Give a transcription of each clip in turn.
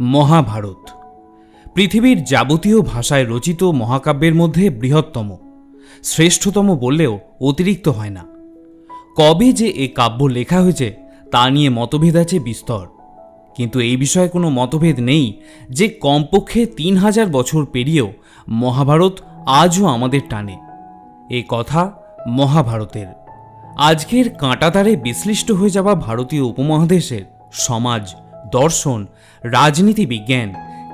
মহাভারত। পৃথিবীর যাবতীয় ভাষায় রচিত মহাকাব্যের মধ্যে বৃহত্তম, শ্রেষ্ঠতম বললেও অতিরিক্ত হয় না। কবে যে এ কাব্য লেখা হয়েছে, তা নিয়ে মতভেদ আছে বিস্তর। কিন্তু এই বিষয়ে কোনো মতভেদ নেই যে কমপক্ষে তিন হাজার বছর পেরিয়েও মহাভারত আজও আমাদের টানে। এ কথা মহাভারতের। আজকের কাঁটাতারে বিশ্লিষ্ট হয়ে যাওয়া ভারতীয় উপমহাদেশের সমাজ দর্শন, রাজনীতি বিজ্ঞান,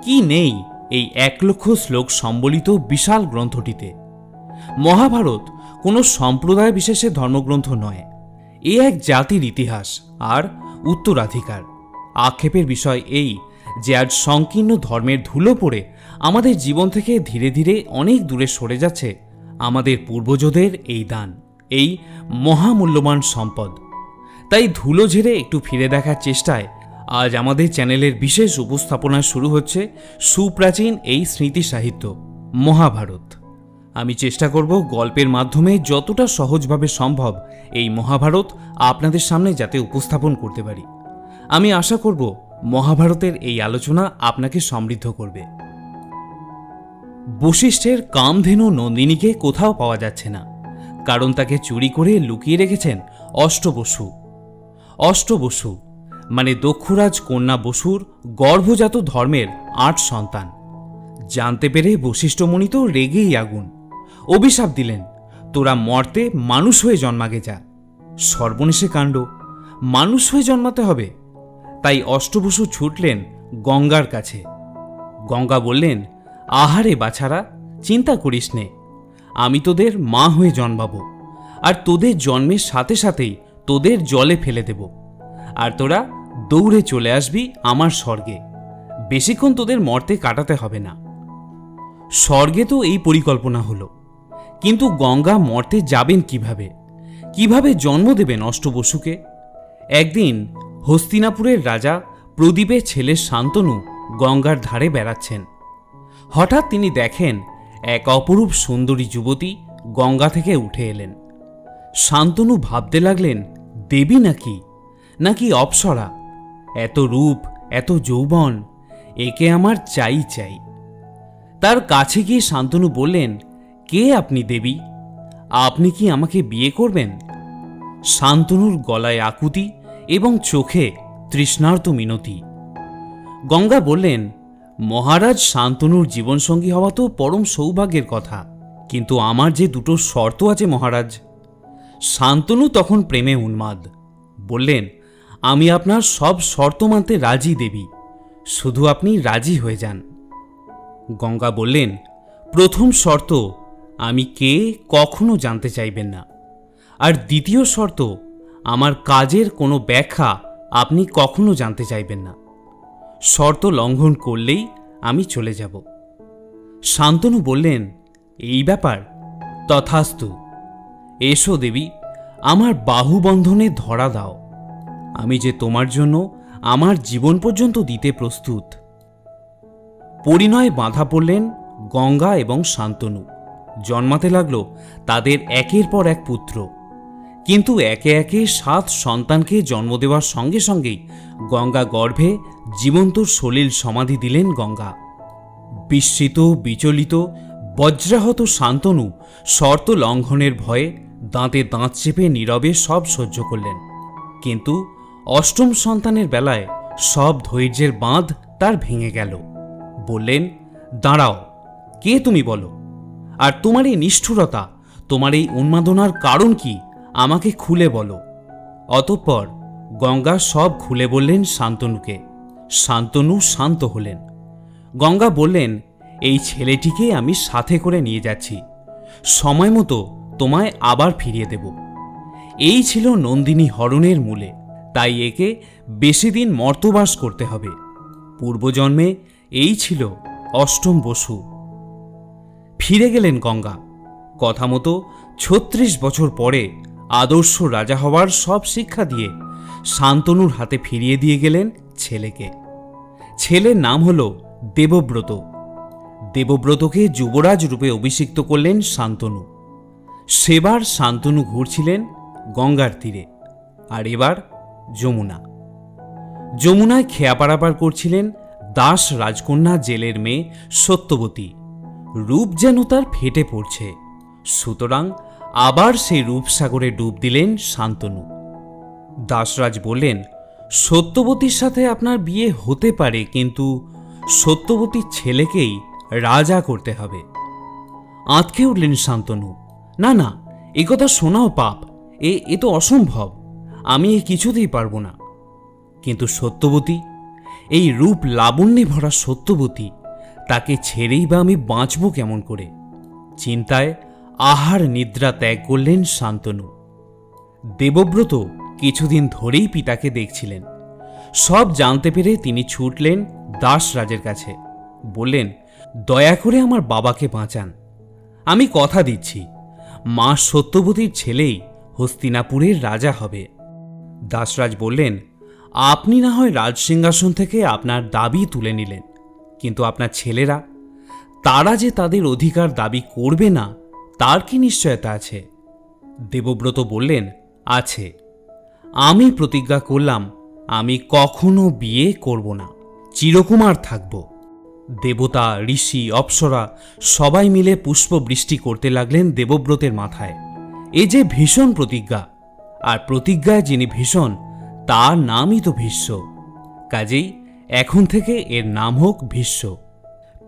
কি নেই এই এক লক্ষ শ্লোক সম্বলিত বিশাল গ্রন্থটিতে। মহাভারত কোনো সম্প্রদায় বিশেষের ধর্মগ্রন্থ নয়। এ এক জাতির ইতিহাস আর উত্তরাধিকার। আক্ষেপের বিষয় এই যে আজ সংকীর্ণ ধর্মের ধুলো পড়ে আমাদের জীবন থেকে ধীরে ধীরে অনেক দূরে সরে যাচ্ছে আমাদের পূর্বজদের এই দান, এই মহামূল্যবান সম্পদ। তাই ধুলো ঝেড়ে একটু ফিরে দেখার চেষ্টায় আজ আমাদের চ্যানেলের বিশেষ উপস্থাপনা শুরু হচ্ছে সুপ্রাচীন এই স্মৃতি সাহিত্য মহাভারত। আমি চেষ্টা করব গল্পের মাধ্যমে যতটা সহজভাবে সম্ভব এই মহাভারত আপনাদের সামনে যাতে উপস্থাপন করতে পারি। আমি আশা করব মহাভারতের এই আলোচনা আপনাকে সমৃদ্ধ করবে। বশিষ্ঠের কামধেনু নন্দিনীকে কোথাও পাওয়া যাচ্ছে না, কারণ তাকে চুরি করে লুকিয়ে রেখেছেন অষ্টবসু। অষ্টবসু মানে দক্ষরাজ কন্যা বসুর গর্ভজাত ধর্মের আট সন্তান। জানতে পেরে বশিষ্ঠমণি তো রেগেই আগুন। অভিশাপ দিলেন, তোরা মর্তে মানুষ হয়ে জন্মাগে যা। সর্বনেশে কাণ্ড, মানুষ হয়ে জন্মাতে হবে। তাই অষ্টবসু ছুটলেন গঙ্গার কাছে। গঙ্গা বললেন, আহারে বাছারা, চিন্তা করিস নে। আমি তোদের মা হয়ে জন্মাবো, আর তোদের জন্মের সাথে সাথেই তোদের জলে ফেলে দেব। আর তোরা দৌড়ে চলে আসবি আমার স্বর্গে। বেশিক্ষণ তোদের মর্তে কাটাতে হবে না। স্বর্গে তো এই পরিকল্পনা হলো। কিন্তু গঙ্গা মর্তে যাবেন কীভাবে? কীভাবে জন্ম দেবেন অষ্টবসুকে? একদিন হস্তিনাপুরের রাজা প্রদীপের ছেলে শান্তনু গঙ্গার ধারে বেড়াচ্ছেন। হঠাৎ তিনি দেখেন এক অপরূপ সুন্দরী যুবতী গঙ্গা থেকে উঠে এলেন। শান্তনু ভাবতে লাগলেন, দেবী নাকি? নাকি অপ্সরা? এত রূপ, এত যৌবন, একে আমার চাই চাই। তার কাছে গিয়ে শান্তনু বললেন, কে আপনি দেবী? আপনি কি আমাকে বিয়ে করবেন? শান্তনুর গলায় আকুতি এবং চোখে তৃষ্ণার্ত মিনতি। গঙ্গা বললেন, মহারাজ, শান্তনুর জীবনসঙ্গী হওয়া তো পরম সৌভাগ্যের কথা, কিন্তু আমার যে দুটো শর্ত আছে মহারাজ। শান্তনু তখন প্রেমে উন্মাদ। বললেন আমি আপনার সব শর্ত মানতে রাজি, দেবী। শুধু আপনি রাজি হয়ে যান। গঙ্গা বললেন, প্রথম শর্ত, আমি কে কখনো জানতে চাইবেন না। আর দ্বিতীয় শর্ত, আমার কাজের কোনো ব্যাখ্যা আপনি কখনো জানতে চাইবেন না। শর্ত লঙ্ঘন করলেই আমি চলে যাব। শান্তনু বললেন, এই ব্যাপার? তথাস্তু। এসো, দেবী, আমার বাহুবন্ধনে ধরা দাও। আমি যে তোমার জন্য আমার জীবন পর্যন্ত দিতে প্রস্তুত। পরিণয়ে বাঁধা পড়লেন গঙ্গা এবং শান্তনু। জন্মাতে লাগল তাদের একের পর এক পুত্র। কিন্তু একে একে সাত সন্তানকে জন্ম দেওয়ার সঙ্গে সঙ্গেই গঙ্গা গর্ভে জীবন্ত সলিল সমাধি দিলেন গঙ্গা। বিস্মিত, বিচলিত, বজ্রাহত শান্তনু শর্ত লঙ্ঘনের ভয়ে দাঁতে দাঁত চেপে নীরবে সব সহ্য করলেন। কিন্তু অষ্টম সন্তানের বেলায় সব ধৈর্যের বাঁধ তার ভেঙে গেল। বললেন, দাঁড়াও, কে তুমি বলো? আর তোমার এই নিষ্ঠুরতা, তোমার এই উন্মাদনার কারণ কি? আমাকে খুলে বলো। অতঃপর গঙ্গা সব খুলে বললেন শান্তনুকে। শান্তনু শান্ত হলেন। গঙ্গা বললেন, এই ছেলেটিকে আমি সাথে করে নিয়ে যাচ্ছি। সময় মতো তোমায় আবার ফিরিয়ে দেব। এই ছিল নন্দিনী হরণের মূলে। তাই একে বেশি দিন মর্তবাস করতে হবে। পূর্বজন্মে এই ছিল অষ্টম বসু। ফিরে গেলেন গঙ্গা। কথা মতো ছত্রিশ বছর পরে আদর্শ রাজা হওয়ার সব শিক্ষা দিয়ে শান্তনুর হাতে ফিরিয়ে দিয়ে গেলেন ছেলেকে। ছেলের নাম হল দেবব্রত। দেবব্রতকে যুবরাজ রূপে অভিষিক্ত করলেন শান্তনু। সেবার শান্তনু ঘুরছিলেন গঙ্গার তীরে। আর এবার যমুনা। যমুনায় খেয়া পারাপার করছিলেন দাস রাজকন্যা জেলের মেয়ে সত্যবতী। রূপ যেন তার ফেটে পড়ছে। সুতরাং আবার সেই রূপসাগরে ডুব দিলেন শান্তনু। দাসরাজ বললেন, সত্যবতীর সাথে আপনার বিয়ে হতে পারে, কিন্তু সত্যবতীর ছেলেকেই রাজা করতে হবে। আঁতকে উঠলেন শান্তনু। না না, এ কথা শোনাও পাপ। এ এ তো অসম্ভব। আমি এ কিছুতেই পারব না। কিন্তু সত্যবতী, এই রূপ লাবণ্যে ভরা সত্যবতী, তাকে ছেড়েই বা আমি বাঁচব কেমন করে? চিন্তায় আহার নিদ্রা ত্যাগ করলেন শান্তনু। দেবব্রত কিছুদিন ধরেই পিতাকে দেখছিলেন। সব জানতে পেরে তিনি ছুটলেন দাসরাজের কাছে। বললেন, দয়া করে আমার বাবাকে বাঁচান। আমি কথা দিচ্ছি। মা সত্যবতীর ছেলেই হস্তিনাপুরের রাজা হবে। দাসরাজ বললেন, আপনি না হয় রাজসিংহাসন থেকে আপনার দাবি তুলে নিলেন, কিন্তু আপনার ছেলেরা, তারা যে তাদের অধিকার দাবি করবে না, তার কি নিশ্চয়তা আছে? দেবব্রত বললেন, আছে। আমি প্রতিজ্ঞা করলাম, আমি কখনো বিয়ে করব না, চিরকুমার থাকব। দেবতা, ঋষি, অপ্সরা সবাই মিলে পুষ্পবৃষ্টি করতে লাগলেন দেবব্রতের মাথায়। এ যে ভীষণ প্রতিজ্ঞা! আর প্রতিজ্ঞায় যিনি ভীষণ, তার নামই তো ভীষ্ম। কাজেই এখন থেকে এর নাম হোক ভীষ্ম।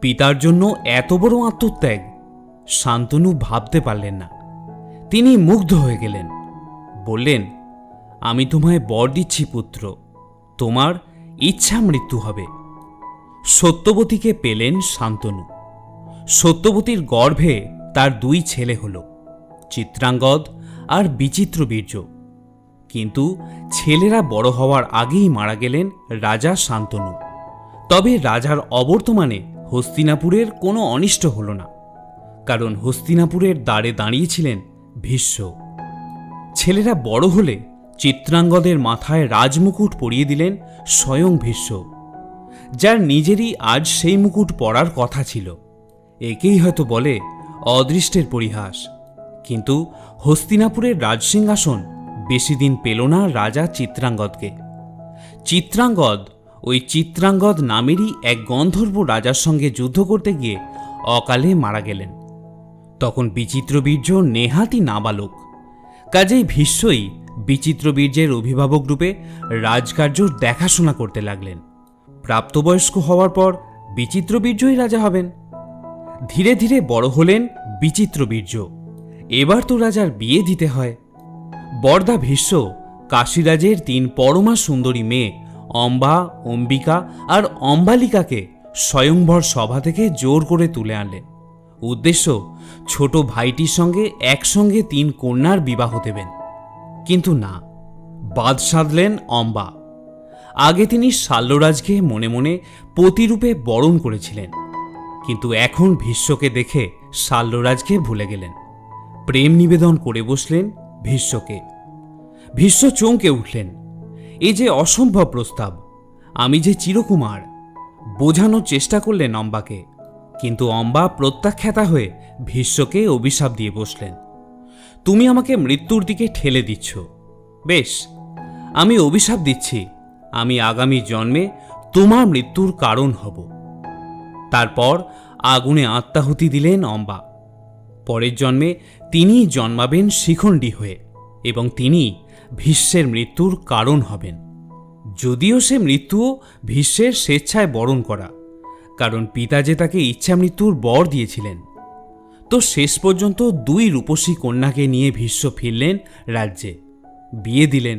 পিতার জন্য এত বড় আত্মত্যাগ, শান্তনু ভাবতে পারলেন না। তিনি মুগ্ধ হয়ে গেলেন। বললেন, আমি তোমায় বর দিচ্ছি, পুত্র। তোমার ইচ্ছা মৃত্যু হবে। সত্যবতীকে পেলেন শান্তনু। সত্যবতীর গর্ভে তার দুই ছেলে হল, চিত্রাঙ্গদ আর বিচিত্র বীর্য কিন্তু ছেলেরা বড় হওয়ার আগেই মারা গেলেন রাজা শান্তনু। তবে রাজার অবর্তমানে হস্তিনাপুরের কোনো অনিষ্ট হল না, কারণ হস্তিনাপুরের দ্বারে দাঁড়িয়েছিলেন ভীষ্ম। ছেলেরা বড় হলে চিত্রাঙ্গদের মাথায় রাজমুকুট পরিয়ে দিলেন স্বয়ং ভীষ্ম, যার নিজেরই আজ সেই মুকুট পরার কথা ছিল। একেই হয়তো বলে অদৃষ্টের পরিহাস, কিন্তু হস্তিনাপুরের রাজসিংহাসন বেশি দিন পেল না রাজা চিত্রাঙ্গদকে। চিত্রাঙ্গদ, ওই চিত্রাঙ্গদ নামেরই এক গন্ধর্ব রাজার সঙ্গে যুদ্ধ করতে গিয়ে অকালে মারা গেলেন। তখন বিচিত্রবীর্য নেহাতি নাবালক। কাজেই ভীষ্মই বিচিত্রবীর্যের অভিভাবক রূপে রাজকার্য দেখাশোনা করতে লাগলেন। প্রাপ্তবয়স্ক হওয়ার পর বিচিত্রবীর্যই রাজা হবেন। ধীরে ধীরে বড় হলেন বিচিত্রবীর্য এবার তো রাজার বিয়ে দিতে হয়। বর্দা ভীষ্ম, কাশীরাজের তিন পরমা সুন্দরী মেয়ে, অম্বা, অম্বিকা আর অম্বালিকাকে স্বয়ংভর সভা থেকে জোর করে তুলে আনলেন। উদ্দেশ্য, ছোট ভাইটির সঙ্গে একসঙ্গে তিন কন্যার বিবাহ দেবেন। কিন্তু না বাদ সাধলেন অম্বা। আগে তিনি শাল্যরাজকে মনে মনে পতিরূপে বরণ করেছিলেন। কিন্তু এখন ভীষ্মকে দেখে শাল্যরাজকে ভুলে গেলেন। প্রেম নিবেদন করে বসলেন ভীষ্মকে। ভীষ্ম চমকে উঠলেন। এ যে অসম্ভব প্রস্তাব, আমি যে চিরকুমার, বোঝানোর চেষ্টা করলেন অম্বাকে, কিন্তু অম্বা প্রত্যাখ্যাতা হয়ে ভীষ্মকে অভিশাপ দিয়ে বসলেন। তুমি আমাকে মৃত্যুর দিকে ঠেলে দিচ্ছ। বেশ, আমি অভিশাপ দিচ্ছি। আমি আগামী জন্মে তোমার মৃত্যুর কারণ হব। তারপর আগুনে আত্মাহুতি দিলেন অম্বা। পরের জন্মে তিনি জন্মাবেন শিখণ্ডী হয়ে এবং তিনি ভীষ্মের মৃত্যুর কারণ হবেন। যদিও সে মৃত্যুও ভীষ্মের স্বেচ্ছায় বরণ করা, কারণ পিতা যে তাকে ইচ্ছা মৃত্যুর বর দিয়েছিলেন। তো শেষ পর্যন্ত দুই রূপসী কন্যাকে নিয়ে ভীষ্ম ফিরলেন রাজ্যে, বিয়ে দিলেন।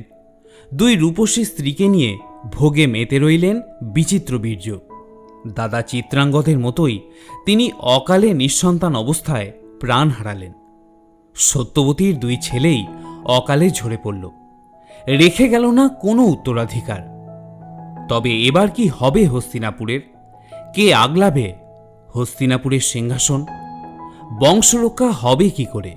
দুই রূপসী স্ত্রীকে নিয়ে ভোগে মেতে রইলেন বিচিত্র বীর্য। দাদা চিত্রাঙ্গদের মতোই তিনি অকালে নিঃসন্তান অবস্থায় প্রাণ হারালেন। সত্যবতীর দুই ছেলেই অকালে ঝরে পড়ল। রেখে গেল না কোনো উত্তরাধিকার। তবে এবার কি হবে হস্তিনাপুরের? কে আগলাবে হস্তিনাপুরের সিংহাসন? বংশরক্ষা হবে কি করে?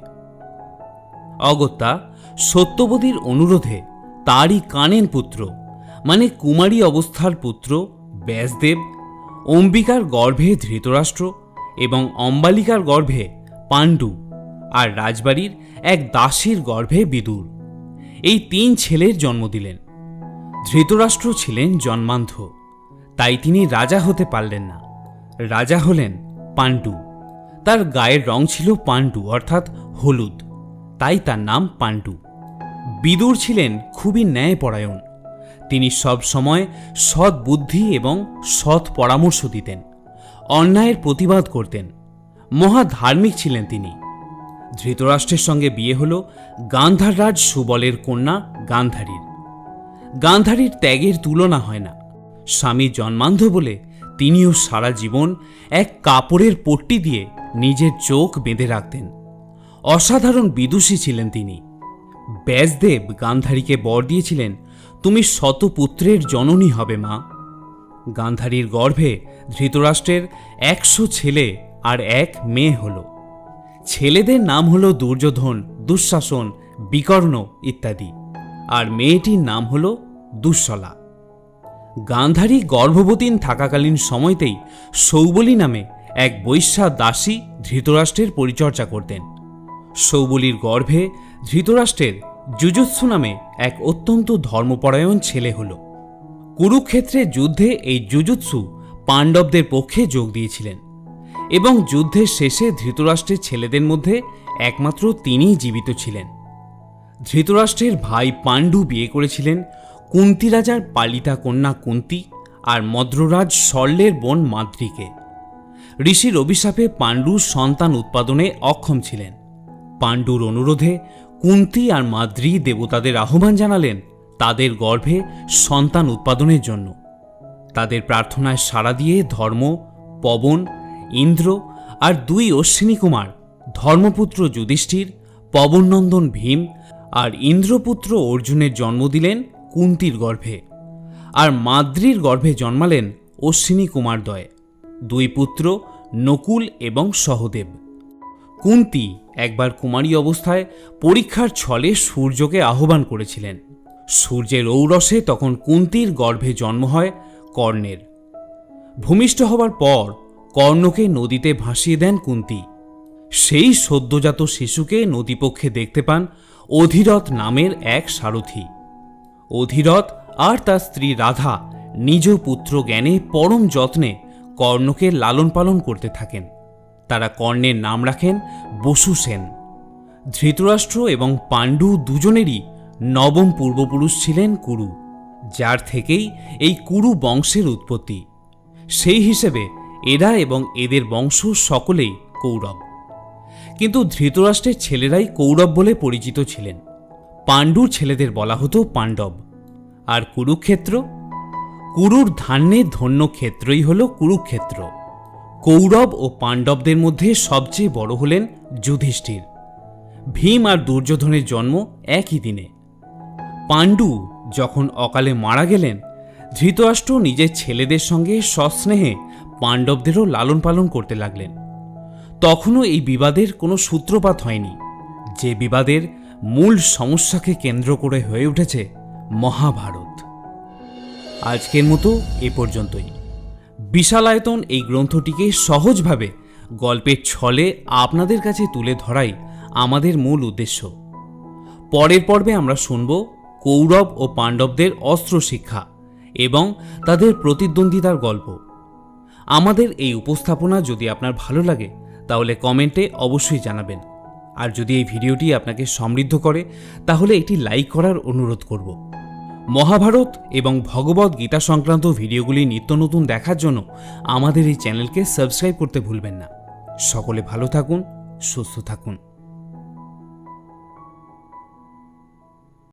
অগত্যা সত্যবতীর অনুরোধে তারই কানেন পুত্র মানে কুমারী অবস্থার পুত্র ব্যাসদেব, অম্বিকার গর্ভে ধৃতরাষ্ট্র এবং অম্বালিকার গর্ভে পাণ্ডু আর রাজবাড়ির এক দাসীর গর্ভে বিদুর। এই তিন ছেলের জন্ম দিলেন। ধৃতরাষ্ট্র ছিলেন জন্মান্ধ, তাই তিনি রাজা হতে পারলেন না। রাজা হলেন পাণ্ডু। তার গায়ের রং ছিল পাণ্ডু, অর্থাৎ হলুদ। তাই তার নাম পাণ্ডু। বিদুর ছিলেন খুবই ন্যায়পরায়ণ। তিনি সব সময় সৎ বুদ্ধি এবং সৎ পরামর্শ দিতেন। অন্যায়ের প্রতিবাদ করতেন। মহা ধার্মিক ছিলেন তিনি। ধৃতরাষ্ট্রের সঙ্গে বিয়ে হল গান্ধাররাজ সুবলের কন্যা গান্ধারীর। গান্ধারীর ত্যাগের তুলনা হয় না। স্বামী জন্মান্ধ বলে তিনিও সারা জীবন এক কাপড়ের পট্টি দিয়ে নিজের চোখ বেঁধে রাখতেন। অসাধারণ বিদুষী ছিলেন তিনি। ব্যাসদেব গান্ধারীকে বর দিয়েছিলেন, তুমি শতপুত্রের জননী হবে মা। গান্ধারীর গর্ভে ধৃতরাষ্ট্রের একশো ছেলে আর এক মেয়ে হল। ছেলেদের নাম হল দুর্যোধন, দুঃশাসন, বিকর্ণ ইত্যাদি। আর মেয়েটির নাম হল দুঃশলা। গান্ধারী গর্ভবতীন থাকাকালীন সময়তেই সৌবলী নামে এক বৈশ্যা দাসী ধৃতরাষ্ট্রের পরিচর্যা করতেন। সৌবলীর গর্ভে ধৃতরাষ্ট্রের যুজুৎসু নামে এক অত্যন্ত ধর্মপরায়ণ ছেলে হল। কুরুক্ষেত্রের যুদ্ধে এই যুজুৎসু পাণ্ডবদের পক্ষে যোগ দিয়েছিলেন। এবং যুদ্ধের শেষে ধৃতরাষ্ট্রের ছেলেদের মধ্যে একমাত্র তিনিই জীবিত ছিলেন। ধৃতরাষ্ট্রের ভাই পাণ্ডু বিয়ে করেছিলেন কুন্তি রাজার পালিতা কন্যা কুন্তি আর মদ্ররাজ শল্যের বোন মাদ্রিকে। ঋষির অভিশাপে পাণ্ডু সন্তান উৎপাদনে অক্ষম ছিলেন। পাণ্ডুর অনুরোধে কুন্তি আর মাদ্রি দেবতাদের আহ্বান জানালেন তাদের গর্ভে সন্তান উৎপাদনের জন্য। তাদের প্রার্থনায় সাড়া দিয়ে ধর্ম, পবন ইন্দ্র আর দুই অশ্বিনী কুমার ধর্মপুত্র যুধিষ্ঠির পবনন্দন ভীম আর ইন্দ্রপুত্র অর্জুনের জন্ম দিলেন কুন্তির গর্ভে আর মাদ্রির গর্ভে জন্মালেন অশ্বিনী কুমারদ্বয় দুই পুত্র নকুল এবং সহদেব। কুন্তি একবার কুমারী অবস্থায় পরীক্ষার ছলে সূর্যকে আহ্বান করেছিলেন। সূর্যের ঔরসে তখন কুন্তির গর্ভে জন্ম হয় কর্ণের। ভূমিষ্ঠ হবার পর কর্ণকে নদীতে ভাসিয়ে দেন কুন্তি। সেই সদ্যজাত শিশুকে নদীপক্ষে দেখতে পান অধিরথ নামের এক সারথি। অধিরথ আর তার স্ত্রী রাধা নিজ পুত্র জ্ঞানে পরম যত্নে কর্ণকে লালন পালন করতে থাকেন। তারা কর্ণের নাম রাখেন বসু সেন। ধৃতরাষ্ট্র এবং পাণ্ডু দুজনেরই নবম পূর্বপুরুষ ছিলেন কুরু, যার থেকেই এই কুরু বংশের উৎপত্তি। সেই হিসেবে এরা এবং এদের বংশ সকলেই কৌরব। কিন্তু ধৃতরাষ্ট্রের ছেলেরাই কৌরব বলে পরিচিত ছিলেন। পাণ্ডুর ছেলেদের বলা হতো পাণ্ডব। আর কুরুক্ষেত্র? কুরুর ধান্যে ধন্য ক্ষেত্রই হল কুরুক্ষেত্র। কৌরব ও পাণ্ডবদের মধ্যে সবচেয়ে বড় হলেন যুধিষ্ঠির। ভীম আর দুর্যোধনের জন্ম একই দিনে। পাণ্ডু যখন অকালে মারা গেলেন, ধৃতরাষ্ট্র নিজের ছেলেদের সঙ্গে সস্নেহে পাণ্ডবদেরও লালন পালন করতে লাগলেন। তখনও এই বিবাদের কোনো সূত্রপাত হয়নি। যে বিবাদের মূল সমস্যাকে কেন্দ্র করে হয়ে উঠেছে মহাভারত। আজকের মতো এ পর্যন্তই। বিশালায়তন এই গ্রন্থটিকে সহজভাবে গল্পের ছলে আপনাদের কাছে তুলে ধরাই আমাদের মূল উদ্দেশ্য। পরের পর্বে আমরা শুনব কৌরব ও পাণ্ডবদের অস্ত্র শিক্ষা এবং তাদের প্রতিদ্বন্দ্বিতার গল্প। আমাদের এই উপস্থাপনা যদি আপনার ভালো লাগে, তাহলে কমেন্টে অবশ্যই জানাবেন। আর যদি এই ভিডিওটি আপনাকে সমৃদ্ধ করে, তাহলে এটি লাইক করার অনুরোধ করব। মহাভারত এবং ভগবত গীতা সংক্রান্ত ভিডিওগুলি নিত্য নতুন দেখার জন্য আমাদের এই চ্যানেলকে সাবস্ক্রাইব করতে ভুলবেন না। সকলে ভালো থাকুন, সুস্থ থাকুন।